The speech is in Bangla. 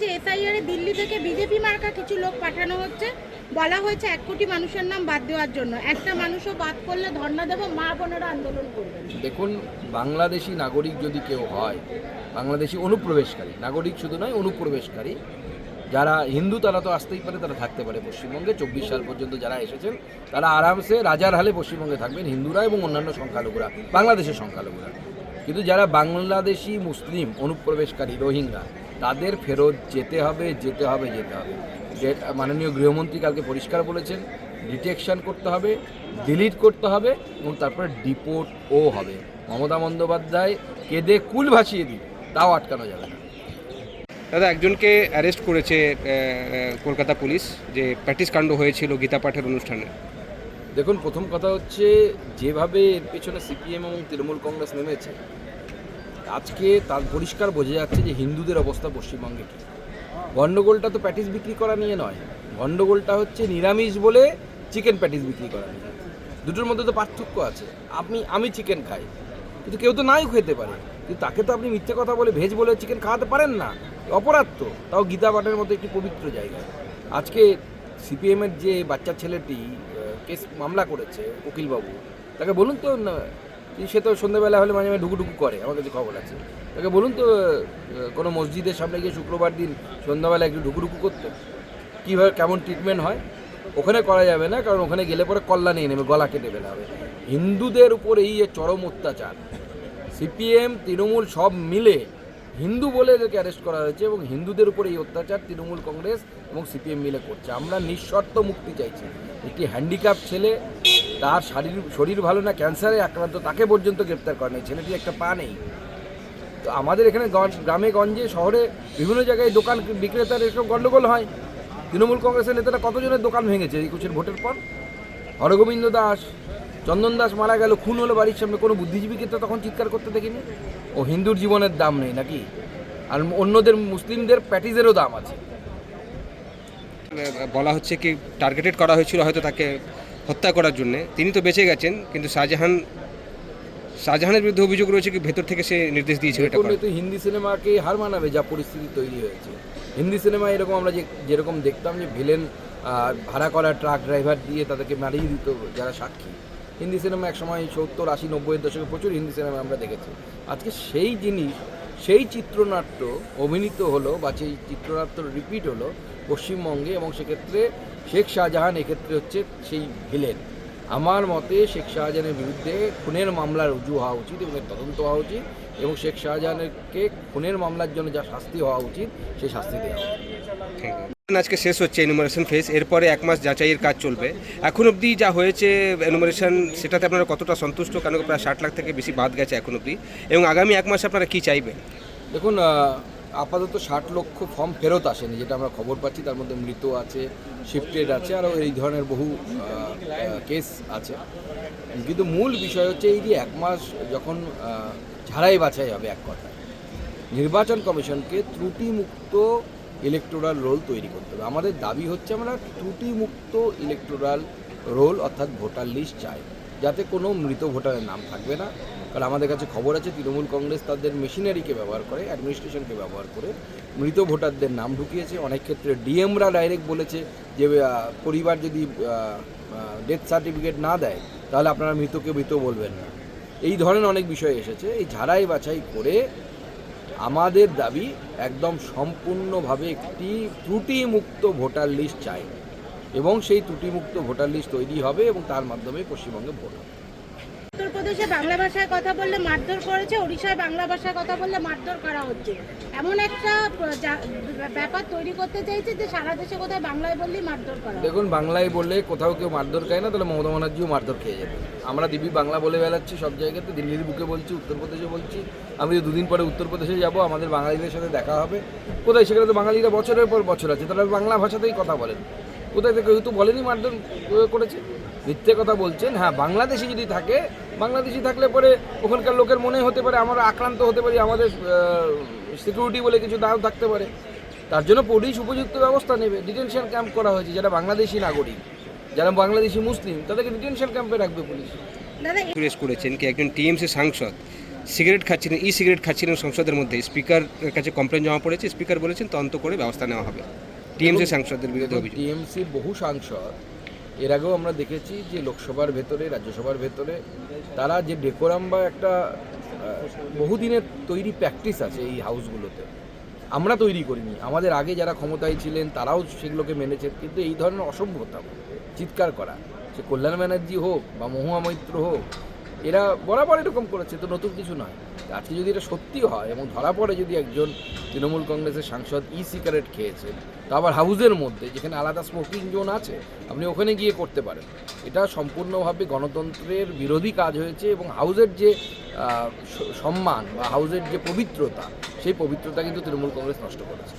যে এসআইআর দিল্লি থেকে বিজেপি মার্কা কিছু লোক পাঠানো হচ্ছে, বলা হয়েছে এক কোটি মানুষের নাম বাদ দেওয়ার জন্য। একটা মানুষও বাদ করলে ধর্ণা দেবো, মা বোনেরা আন্দোলন করবেন। দেখুন, বাংলাদেশি নাগরিক যদি কেউ হয়, বাংলাদেশি অনুপ্রবেশকারী, নাগরিক শুধু নয়, অনুপ্রবেশকারী, যারা হিন্দু তারা তো আসতেই পারে, তারা থাকতে পারে পশ্চিমবঙ্গে। চব্বিশ সাল পর্যন্ত যারা এসেছেন, তারা আরামসে রাজার হালে পশ্চিমবঙ্গে থাকবেন, হিন্দুরা এবং অন্যান্য সংখ্যালঘুরা, বাংলাদেশের সংখ্যালঘুরা। কিন্তু যারা বাংলাদেশি মুসলিম, অনুপ্রবেশকারী, রোহিঙ্গা তাদের ফেরত যেতে হবে যেতে হবে যেতে হবে। যে মাননীয় গৃহমন্ত্রী কালকে পরিষ্কার বলেছেন ডিটেকশন করতে হবে ডিলিট করতে হবে এবং তারপরে ডিপোর্টও হবে। মমতা বন্দ্যোপাধ্যায় কেঁদে কুল ভাসিয়ে দিই তাও আটকানো যাবে না। দাদা একজনকে অ্যারেস্ট করেছে কলকাতা পুলিশ যে প্র্যাকটিস কাণ্ড হয়েছিল গীতা পাঠের অনুষ্ঠানে। দেখুন প্রথম কথা হচ্ছে যেভাবে এর পেছনে সিপিএম এবং তৃণমূল কংগ্রেস নেমেছে আজকে তার পরিষ্কার বোঝা যাচ্ছে যে হিন্দুদের অবস্থা পশ্চিমবঙ্গে কী। গণ্ডগোলটা তো প্যাটিস বিক্রি করা নিয়ে নয়। গণ্ডগোলটা হচ্ছে নিরামিষ বলে চিকেন প্যাটিস বিক্রি করা নিয়ে। দুটোর মধ্যে তো পার্থক্য আছে। আপনি, আমি চিকেন খাই। কিন্তু কেউ তো নাই খেতে পারে। কিন্তু তাকে তো আপনি মিথ্যে কথা বলে ভেজ বলে চিকেন খাওয়াতে পারেন না। অপরাধ তো। তাও গীতা পাঠের মতো একটি পবিত্র জায়গা আজকে সিপিএমের যে বাচ্চা ছেলেটি কেস মামলা করেছে, উকিলবাবু, তাকে বলুন তো না, সে তো সন্ধ্যেবেলা হলে মাঝে মাঝে ঢুকুঢুকু করে আমার কাছে খবর আছে। তাকে বলুন তো কোনো মসজিদের সামনে গিয়ে শুক্রবার দিন সন্ধ্যাবেলা একটু ঢুকুঢুকু করতে? কীভাবে কেমন ট্রিটমেন্ট হয়? ওখানে করা যাবে না কারণ ওখানে গেলে পরে কল্লা নিয়ে নেবে গলা কেটে ফেলা হবে। হিন্দুদের উপর এই চরম অত্যাচার সিপিএম তৃণমূল সব মিলে হিন্দু বলে এদেরকে অ্যারেস্ট করা হয়েছে এবং হিন্দুদের উপর এই অত্যাচার তৃণমূল কংগ্রেস এবং সিপিএম মিলে করছে। আমরা নিঃশর্ত মুক্তি চাইছি। একটি হ্যান্ডিক্যাপ ছেলে, তার শারীর শরীর ভালো না ক্যান্সারে আক্রান্ত, তাকে পর্যন্ত গ্রেপ্তার করা নেই। ছেলেটির একটা পা নেই। তো আমাদের এখানে গ্রামে, গঞ্জে, শহরে বিভিন্ন জায়গায় দোকান বিক্রেতার এসব গণ্ডগোল হয়। তৃণমূল কংগ্রেসের নেতারা কতজনের দোকান ভেঙেছে? একুশের ভোটের পর? হরগোবিন্দ দাস চন্দন দাস মারা গেল খুন হলো বাড়ির সামনে। কোনো বুদ্ধিজীবীকে তো তখন চিৎকার করতে দেখিনি? ও হিন্দুর জীবনের দাম নেই নাকি? আর অন্যদের মুসলিমদের প্যাটিসেরও দাম আছে। বলা হচ্ছে কি টার্গেটেড করা হয়েছিল হয়তো তাকে হত্যা করার জন্য। তিনি তো বেঁচে গেছেন কিন্তু শাহজাহান শাহজাহানের বিরুদ্ধে অভিযোগ রয়েছে কি ভেতর থেকে সে নির্দেশ দিয়েছিল এটা তো হিন্দি সিনেমাকে হার মানাবে যা পরিস্থিতি তৈরি হয়েছে। হিন্দি সিনেমা এরকম আমরা যে যেরকম দেখতাম যে ভিলেন ভাড়া করা ট্রাক ড্রাইভার দিয়ে তাদেরকে মারিয়ে দিত যারা সাক্ষী। হিন্দি সিনেমা এক সময় সত্তর, আশি, নব্বইয়ের দশকে প্রচুর হিন্দি সিনেমা আমরা দেখেছি। আজকে সেই জিনিস, সেই চিত্রনাট্য অভিনীত হলো বা সেই চিত্রনাট্য রিপিট হলো পশ্চিমবঙ্গে এবং সেক্ষেত্রে শেখ শাহজাহান, এক্ষেত্রে হচ্ছে সেই ভিলেন আমার মতে শেখ শাহজাহানের বিরুদ্ধে খুনের মামলা রুজু হওয়া উচিত এবং তদন্ত হওয়া উচিত এবং শেখ শাহজাহানকে খুনের মামলার জন্য যা শাস্তি হওয়া উচিত, সেই শাস্তি দেওয়া। আজকে শেষ হচ্ছে এনুমারেশন ফেজ এরপরে এক মাস যাচাইয়ের কাজ চলবে। এখন অবধি যা হয়েছে এনুমারেশন সেটাতে আপনারা কতটা সন্তুষ্ট? কেন প্রায় ষাট লাখ থেকে বেশি বাদ গেছে এখন অবধি? এবং আগামী এক মাসে আপনারা কী চাইবেন? দেখুন আপাতত ষাট লক্ষ ফর্ম ফেরত আসেনি, যেটা আমরা খবর পাচ্ছি, তার মধ্যে মৃত আছে শিফটেড আছে, আরও এই ধরনের বহু কেস আছে। কিন্তু মূল বিষয় হচ্ছে এই যে এক মাস যখন ঝাড়াই বাছাই হবে এক কথা নির্বাচন কমিশনকে ত্রুটিমুক্ত ইলেকটোরাল রোল তৈরি করতে হবে। আমাদের দাবি হচ্ছে আমরা ত্রুটিমুক্ত ইলেকটোরাল রোল অর্থাৎ ভোটার লিস্ট চাই। যাতে কোনো মৃত ভোটারের নাম থাকবে না। কারণ আমাদের কাছে খবর আছে, তৃণমূল কংগ্রেস তাদের মেশিনারিকে ব্যবহার করে অ্যাডমিনিস্ট্রেশনকে ব্যবহার করে মৃত ভোটারদের নাম ঢুকিয়েছে। অনেক ক্ষেত্রে ডিএমরা ডাইরেক্ট বলেছে যে পরিবার যদি ডেথ সার্টিফিকেট না দেয়, তাহলে আপনারা মৃতকে মৃত বলবেন না। এই ধরনের অনেক বিষয় এসেছে। এই ঝাড়াই বাছাই করে আমাদের দাবি একদম সম্পূর্ণভাবে একটি ত্রুটিমুক্ত ভোটার লিস্ট চাই এবং সেই ত্রুটিমুক্ত ভোটার লিস্ট তৈরি হবে এবং তার মাধ্যমে পশ্চিমবঙ্গে ভোট হবে। উত্তরপ্রদেশে বাংলা ভাষায় কথা বললে মারধর করেছে, ওড়িশায় বাংলা ভাষায় কথা বললে মারধর করা হচ্ছে। এমন একটা ব্যাপার তৈরি করতে চাইছে যে সারা দেশে কোথায় বাংলায় বললেই মারধর করা দেখুন, বাংলায় বললে কোথাও কেউ মারধর খায় না, তাহলে মমতা ব্যানার্জিও মারধর খেয়ে যাবে। আমরা দিবি বাংলা বলে বেড়াচ্ছি সব জায়গাতে, দিল্লির বুকে বলছি, উত্তরপ্রদেশে বলছি। আমি যে দুদিন পরে উত্তরপ্রদেশে যাব, আমাদের বাঙালিদের সাথে দেখা হবে। কোথায়? সেখানে তো বাঙালিরা বছরের পর বছর আছে, তাহলে বাংলা ভাষাতেই কথা বলেন। কোথায়? থেকে কেউ তো বলেনি মারধর করেছে। মিথ্যে কথা বলছেন। হ্যাঁ বাংলাদেশে যদি থাকে বাংলাদেশি থাকলে পরে ওখানকার লোকের মনে হতে পারে আমরা আক্রান্ত হতে পারি আমাদের সিকিউরিটি বলে কিছু দাও থাকতে পারে। তার জন্য পুলিশ উপযুক্ত ব্যবস্থা নেবে ডিটেনশন ক্যাম্প করা হয়েছে যারা বাংলাদেশি নাগরিক যারা বাংলাদেশি মুসলিম তাদেরকে ডিটেনশন ক্যাম্পে রাখবে পুলিশ। দাদা সুরেশ করেছেন কি একজন টিএমসি সাংসদ সিগারেট খাচ্ছিলেন ই সিগারেট খাচ্ছিলেন সংসদের মধ্যে স্পিকার কাছে কমপ্লেন জমা পড়েছে স্পিকার বলেছেন তদন্ত করে ব্যবস্থা নেওয়া হবে। টিএমসি সাংসদের বিরুদ্ধে অভিযোগ। টিএমসির বহু সাংসদ এর আগেও আমরা দেখেছি যে লোকসভার ভেতরে, রাজ্যসভার ভেতরে তারা যে ডেকোরাম বা একটা বহুদিনের তৈরি প্র্যাকটিস আছে এই হাউসগুলোতে আমরা তৈরি করিনি। আমাদের আগে যারা ক্ষমতায় ছিলেন তারাও সেগুলোকে মেনেছেন কিন্তু এই ধরনের অসম্ভবতা, চিৎকার করা, সে কল্যাণ ব্যানার্জি হোক বা মহুয়া মৈত্র হোক এরা বরাবর এরকম করেছে, তো নতুন কিছু নয়। আজকে যদি এটা সত্যি হয় এবং ধরা পড়ে যদি একজন তৃণমূল কংগ্রেসের সাংসদ ই সিগারেট খেয়েছেন তা আবার হাউসের মধ্যে যেখানে আলাদা স্মোকিং জোন আছে, আপনি ওখানে গিয়ে করতে পারেন। এটা সম্পূর্ণভাবে গণতন্ত্রের বিরোধী কাজ হয়েছে এবং হাউসের যে সম্মান বা হাউসের যে পবিত্রতা, সেই পবিত্রতা কিন্তু তৃণমূল কংগ্রেস নষ্ট করেছে।